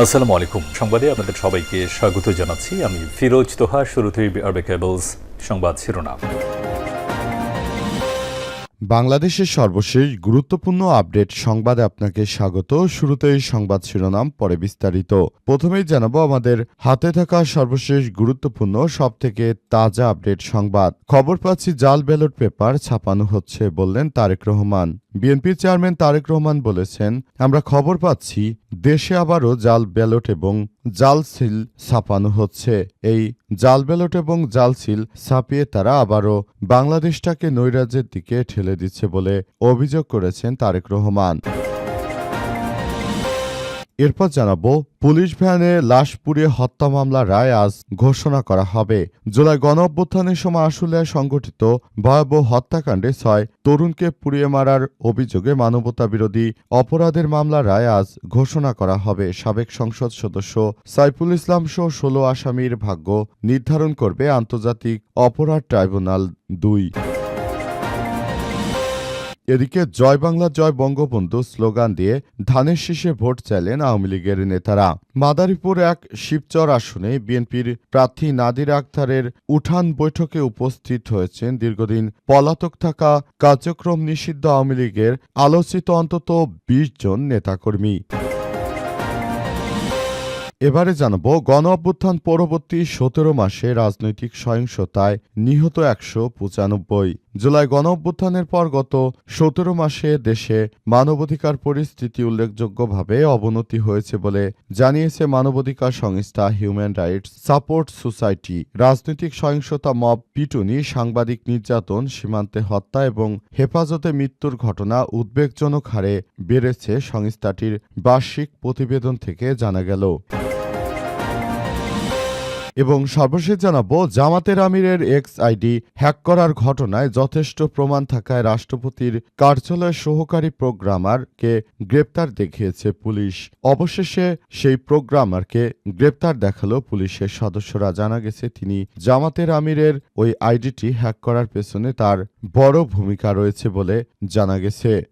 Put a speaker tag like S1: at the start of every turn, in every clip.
S1: আসসালামু আলাইকুম। সংবাদে আপনাদের সবাইকে স্বাগত জানাচ্ছি। আমি ফিরোজ তোহা, শুরুতেই আরবে কেবলস সংবাদ শিরোনাম।
S2: বাংলাদেশের সর্বশেষ গুরুত্বপূর্ণ আপডেট সংবাদে আপনাকে স্বাগত। শুরুতেই সংবাদ শিরোনাম, পরে বিস্তারিত। প্রথমেই জানাব আমাদের হাতে থাকা সর্বশেষ গুরুত্বপূর্ণ, সবথেকে তাজা আপডেট সংবাদ। খবর পাচ্ছি জাল ব্যালট পেপার ছাপানো হচ্ছে বললেন তারেক রহমান। বিএনপির চেয়ারম্যান তারেক রহমান বলেছেন, আমরা খবর পাচ্ছি, দেশে আবারও জাল ব্যালট এবং জাল সিল ছাপানো হচ্ছে। এই জাল ব্যালট এবং জাল সিল ছাপিয়ে তারা আবারও বাংলাদেশটাকে নৈরাজ্যের দিকে ঠেলে দিচ্ছে বলে অভিযোগ করেছেন তারেক রহমান। এরপর জানাব, পুলিশ ভ্যানে লাশ পুড়িয়ে হত্যা মামলা রায় আজ ঘোষণা করা হবে। জুলাই গণ অভ্যুত্থানের সময় আশুলিয়ায় সংঘটিত ভয়াবহ হত্যাকাণ্ডে ছয় তরুণকে পুড়িয়ে মারার অভিযোগে মানবতা বিরোধী অপরাধের মামলা রায় আজ ঘোষণা করা হবে। সাবেক সংসদ সদস্য সাইফুল ইসলাম সহ ষোলো আসামির ভাগ্য নির্ধারণ করবে আন্তর্জাতিক অপরাধ ট্রাইব্যুনাল দুই। এদিকে জয় বাংলা, জয় বঙ্গবন্ধু স্লোগান দিয়ে ধানের শীষে ভোট চাইলেন আওয়ামী লীগের নেতারা। মাদারীপুর এক শিবচর আসনে বিএনপির প্রার্থী নাদির আক্তারের উঠান বৈঠকে উপস্থিত হয়েছেন দীর্ঘদিন পলাতক থাকা কার্যক্রম নিষিদ্ধ আওয়ামী লীগের আলোচিত অন্তত বিশ জন নেতাকর্মী। এবারে জানাব গণ অভ্যুত্থান পরবর্তী সতেরো মাসে রাজনৈতিক সহিংসতায় নিহত একশো পঁচানব্বই। জুলাই গণ অভ্যুত্থানের পর গত সতেরো মাসে দেশে মানবাধিকার পরিস্থিতি উল্লেখযোগ্যভাবে অবনতি হয়েছে বলে জানিয়েছে মানবাধিকার সংস্থা হিউম্যান রাইটস সাপোর্ট সোসাইটি। রাজনৈতিক সহিংসতা মব পিটুনি, সাংবাদিক নির্যাতন, সীমান্তে হত্যা এবং হেফাজতে মৃত্যুর ঘটনা উদ্বেগজনক হারে বেড়েছে সংস্থাটির বার্ষিক প্রতিবেদন থেকে জানা গেল। এবং সর্বশেষ জানাব, জামাতের আমিরের এক্স আইডি হ্যাক করার ঘটনায় যথেষ্ট প্রমাণ থাকায় রাষ্ট্রপতির কার্যালয়ের সহকারী প্রোগ্রামারকে গ্রেপ্তার দেখিয়েছে পুলিশ। অবশেষে সেই প্রোগ্রামারকে গ্রেপ্তার দেখাল পুলিশের সদস্যরা। জানা গেছে, তিনি জামাতের আমিরের ওই আইডিটি হ্যাক করার পেছনে তার বড় ভূমিকা রয়েছে বলে জানা গেছে।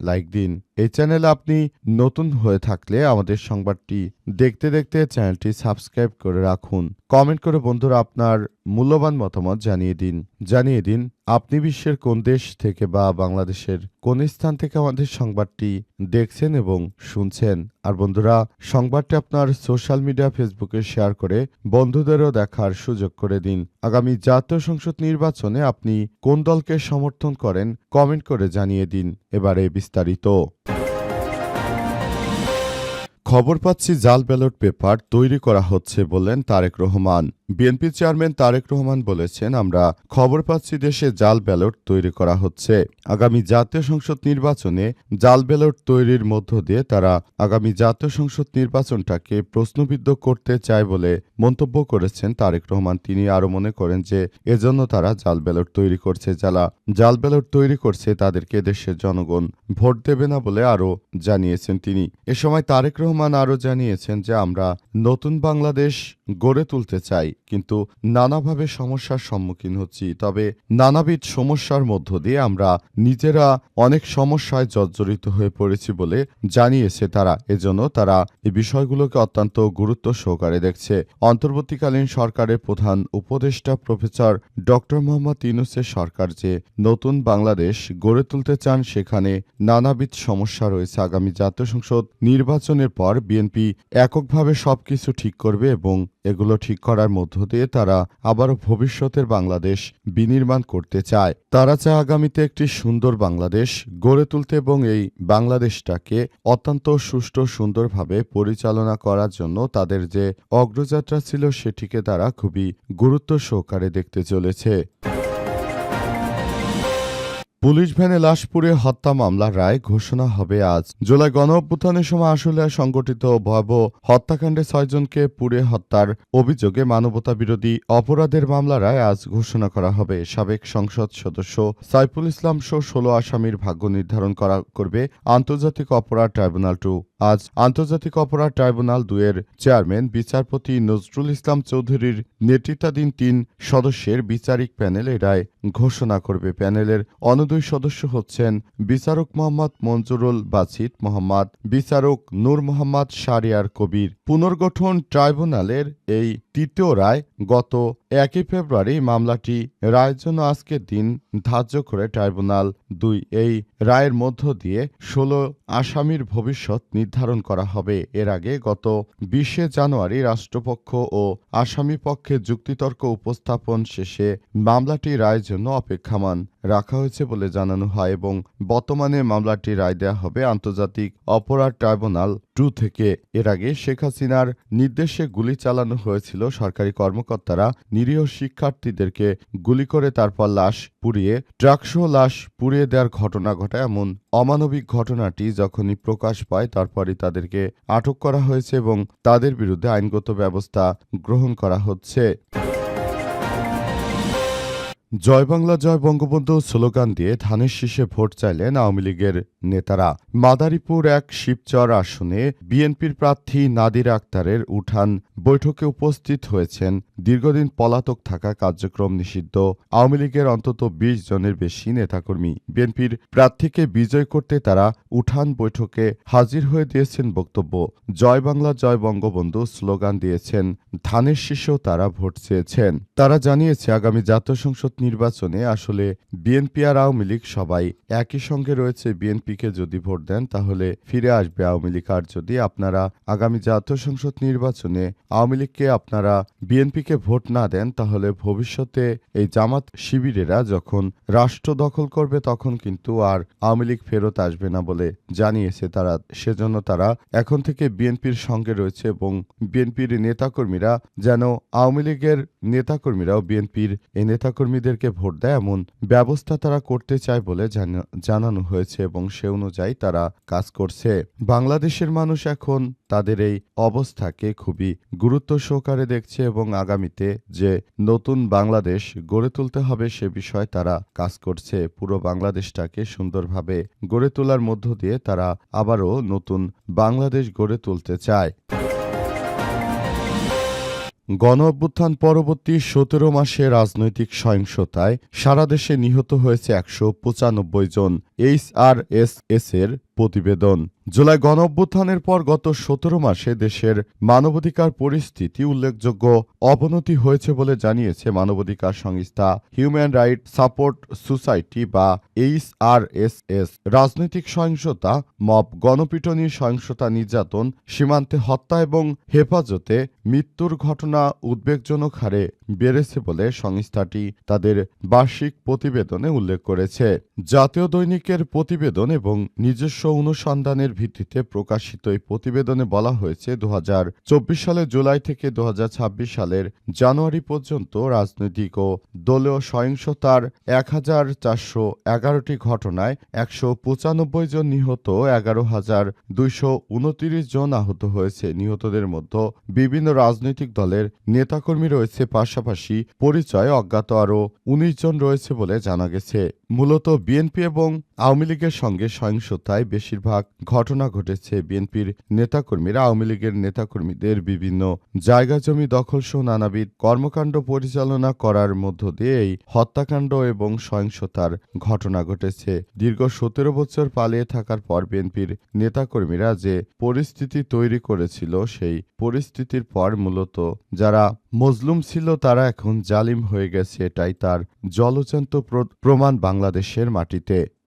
S2: লাইক দিন, এই চ্যানেলে আপনি নতুন হয়ে থাকলে আমাদের সংবাদটি দেখতে দেখতে চ্যানেলটি সাবস্ক্রাইব করে রাখুন। কমেন্ট করে বন্ধুরা আপনার মূল্যবান মতামত জানিয়ে দিন। জানিয়ে দিন, আপনি বিশ্বের কোন দেশ থেকে বা বাংলাদেশের কোন স্থান থেকে আমাদের সংবাদটি দেখছেন এবং শুনছেন। আর বন্ধুরা, সংবাদটি আপনার সোশ্যাল মিডিয়া ফেসবুকে শেয়ার করে বন্ধুদেরও দেখার সুযোগ করে দিন। আগামী জাতীয় সংসদ নির্বাচনে আপনি কোন দলকে সমর্থন করেন কমেন্ট করে জানিয়ে দিন। এবারে বিস্তারিত। খবর পাচ্ছি জাল ব্যালট পেপার তৈরি করা হচ্ছে বললেন তারেক রহমান। বিএনপি চেয়ারম্যান তারেক রহমান বলেছেন, আমরা খবর পাচ্ছি দেশে জাল ব্যালট তৈরি করা হচ্ছে। আগামী জাতীয় সংসদ নির্বাচনে জাল ব্যালট তৈরির মধ্য দিয়ে তারা আগামী জাতীয় সংসদ নির্বাচনটাকে প্রশ্নবিদ্ধ করতে চায় বলে মন্তব্য করেছেন তারেক রহমান। তিনি আরও মনে করেন যে, এজন্য তারা জাল ব্যালট তৈরি করছে। যারা জাল ব্যালট তৈরি করছে, তাদেরকে দেশের জনগণ ভোট দেবে না বলে আরও জানিয়েছেন তিনি। এ সময় তারেক রহমান আরও জানিয়েছেন যে, আমরা নতুন বাংলাদেশ গড়ে তুলতে চাই, কিন্তু নানাভাবে সমস্যার সম্মুখীন হচ্ছি। তবে নানাবিধ সমস্যার মধ্য দিয়ে আমরা নিজেরা অনেক সমস্যায় জর্জরিত হয়ে পড়েছি বলে জানিয়েছে তারা। এজন্য তারা এই বিষয়গুলোকে অত্যন্ত গুরুত্ব সহকারে দেখছে। অন্তর্বর্তীকালীন সরকারের প্রধান উপদেষ্টা প্রফেসর ডক্টর মোহাম্মদ ইউনুসের সরকার যে নতুন বাংলাদেশ গড়ে তুলতে চান, সেখানে নানাবিধ সমস্যা রয়েছে। আগামী জাতীয় সংসদ নির্বাচনের পর বিএনপি এককভাবে সবকিছু ঠিক করবে এবং এগুলো ঠিক করার মধ্য দিয়ে তারা আবারও ভবিষ্যতের বাংলাদেশ বিনির্মাণ করতে চায়। তারা চায় আগামীতে একটি সুন্দর বাংলাদেশ গড়ে তুলতে এবং এই বাংলাদেশটাকে অত্যন্ত সুষ্ঠু সুন্দরভাবে পরিচালনা করার জন্য তাদের যে অগ্রযাত্রা ছিল সেটিকে তারা খুবই গুরুত্ব সহকারে দেখতে চলেছে। পুলিশ ভ্যানে লাশ পুড়ে হত্যা মামলার রায় ঘোষণা হবে আজ। জুলাই গণ অভ্যুত্থানের সময় আসলে সংগঠিত ভয়াবহ হত্যাকাণ্ডে ছয়জনকে পুড়ে হত্যার অভিযোগে মানবতা বিরোধী অপরাধের মামলা রায় আজ ঘোষণা করা হবে। সাবেক সংসদ সদস্য সাইফুল ইসলাম সহ ষোলো আসামির ভাগ্য নির্ধারণ করা করবে আন্তর্জাতিক অপরাধ ট্রাইব্যুনাল টু। আজ আন্তর্জাতিক অপরাধ ট্রাইব্যুনাল দুয়ের চেয়ারম্যান, বিচারপতি নজরুল ইসলাম চৌধুরীর নেতৃত্বাধীন তিন সদস্যের বিচারিক প্যানেল রায় ঘোষণা করবে। প্যানেলের অন্য দুই সদস্য হচ্ছেন বিচারক মোহাম্মদ মঞ্জুরুল বাছিদ মোহাম্মদ, বিচারক নূর মোহাম্মদ শারিয়ার কবির। পুনর্গঠন ট্রাইব্যুনালের এই তৃতীয় রায় গত একই ফেব্রুয়ারি মামলাটি রায়ের জন্য আজকের দিন ধার্য করে ট্রাইব্যুনাল। দুই, এই রায়ের মধ্য দিয়ে ষোলো আসামির ভবিষ্যৎ নির্ধারণ করা হবে। এর আগে গত বিশে জানুয়ারি রাষ্ট্রপক্ষ ও আসামি পক্ষে যুক্তিতর্ক উপস্থাপন শেষে মামলাটি রায়ের জন্য অপেক্ষামান। রাখা হয়েছে বলে জানানো হয় এবং বর্তমানে মামলাটি রায় দেওয়া হবে আন্তর্জাতিক অপরাধ ট্রাইব্যুনাল টু থেকে। এর আগে শেখ হাসিনার নির্দেশে গুলি চালানো হয়েছিল। সরকারি কর্মকর্তারা নিরীহ শিক্ষার্থীদেরকে গুলি করে তারপর লাশ পুড়িয়ে, ট্রাকসহ লাশ পুড়িয়ে দেওয়ার ঘটনা ঘটায়। এমন অমানবিক ঘটনাটি যখনই প্রকাশ পায়, তারপরই তাদেরকে আটক করা হয়েছে এবং তাদের বিরুদ্ধে আইনগত ব্যবস্থা গ্রহণ করা হচ্ছে। জয় বাংলা, জয় বঙ্গবন্ধু স্লোগান দিয়ে ধানের শীষে ভোট চাইলেন আওয়ামী লীগের নেতারা। মাদারীপুর এক শিবচর আসনে বিএনপির প্রার্থী নাদির আক্তারের উঠান বৈঠকে উপস্থিত হয়েছেন। দীর্ঘদিন পলাতক থাকা কার্যক্রম নিষিদ্ধ। আওয়ামী লীগের অন্তত বিশ জনের বেশি নেতাকর্মী। বিএনপির প্রার্থীকে বিজয় করতে তারা উঠান বৈঠকে হাজির হয়ে দিয়েছেন বক্তব্য। জয় বাংলা, জয় বঙ্গবন্ধু স্লোগান দিয়েছেন। ধানের শীষেও তারা ভোট চেয়েছেন। তারা জানিয়েছে, আগামী জাতীয় সংসদ নির্বাচনে আসলে বিএনপি আর আওয়ামী লীগ সবাই একই সঙ্গে রয়েছে। বিএনপিকে যদি ভোট দেন, তাহলে ফিরে আসবে আওয়ামী লীগ। আর যদি আপনারা আগামী জাতীয় সংসদ নির্বাচনে আওয়ামী লীগকে আপনারা বিএনপিকে ভোট না দেন, তাহলে ভবিষ্যতে এই জামাত শিবিরেরা যখন রাষ্ট্র দখল করবে, তখন কিন্তু আর আওয়ামী লীগ ফেরত আসবে না বলে জানিয়েছে তারা। সেজন্য তারা এখন থেকে বিএনপির সঙ্গে রয়েছে এবং বিএনপির নেতাকর্মীরা যেন আওয়ামী লীগের নেতাকর্মীরাও বিএনপির এই নেতাকর্মীদেরকে ভোট দেয় এমন ব্যবস্থা তারা করতে চায় বলে জানানো হয়েছে এবং সে অনুযায়ী তারা কাজ করছে। বাংলাদেশের মানুষ এখন তাদের এই অবস্থাকে খুবই গুরুত্ব সহকারে দেখছে এবং আগামীতে যে নতুন বাংলাদেশ গড়ে তুলতে হবে সে বিষয়ে তারা কাজ করছে। পুরো বাংলাদেশটাকে সুন্দরভাবে গড়ে তোলার মধ্য দিয়ে তারা আবারও নতুন বাংলাদেশ গড়ে তুলতে চায়। গণ অভ্যুত্থান পরবর্তী সতেরো মাসে রাজনৈতিক সহিংসতায় সারা দেশে নিহত হয়েছে একশো পঁচানব্বই জন এইচ আর এস এর প্রতিবেদন। জুলাই গণ অভ্যুত্থানের পর গত সতেরো মাসে দেশের মানবাধিকার পরিস্থিতি উল্লেখযোগ্য অবনতি হয়েছে বলে জানিয়েছে মানবাধিকার সংস্থা হিউম্যান রাইট সাপোর্ট সোসাইটি বা এইচ আর এস এস। রাজনৈতিক সহিংসতা, মব, গণপিটনি, সহিংসতা, নির্যাতন, সীমান্তে হত্যা এবং হেফাজতে মৃত্যুর ঘটনা উদ্বেগজনক হারে বেড়েছে বলে সংস্থাটি তাদের বার্ষিক প্রতিবেদনে উল্লেখ করেছে। জাতীয় দৈনিকের প্রতিবেদন এবং নিজস্ব অনুসন্ধানের ভিত্তিতে প্রকাশিত এই প্রতিবেদনে বলা হয়েছে দু হাজার চব্বিশ সালের জুলাই থেকে দু হাজার ছাব্বিশ সালের জানুয়ারি পর্যন্ত রাজনৈতিক ও দলীয় সহিংসতার এক হাজার চারশো এগারোটি ঘটনায় একশো পঁচানব্বই জন নিহত এগারো হাজার দুইশো উনতিরিশ জন আহত হয়েছে। নিহতদের মধ্যে বিভিন্ন রাজনৈতিক দলের নেতাকর্মী রয়েছে, পাশাপাশি পরিচয় অজ্ঞাত আরও উনিশ জন রয়েছে বলে জানা গেছে। মূলত বিএনপি এবং আওয়ামী লীগের সঙ্গে সহিংসতায় বেশিরভাগ ঘটনা ঘটেছে বিএনপির নেতাকর্মীরা। আওয়ামী লীগের নেতাকর্মীদের বিভিন্ন জায়গা জমি দখল সহ নানাবিধ কর্মকাণ্ড পরিচালনা করার মধ্য দিয়ে এই হত্যাকাণ্ড এবং সহিংসতার ঘটনা ঘটেছে। দীর্ঘ সতেরো বছর পালিয়ে থাকার পর বিএনপির নেতাকর্মীরা যে পরিস্থিতি তৈরি করেছিল, সেই পরিস্থিতির পর মূলত যারা মজলুম ছিল, তারা এখন জালিম হয়ে গেছে। এটাই তার জলজান্ত প্র- প্রমাণ বাংলাদেশের মাটিতে।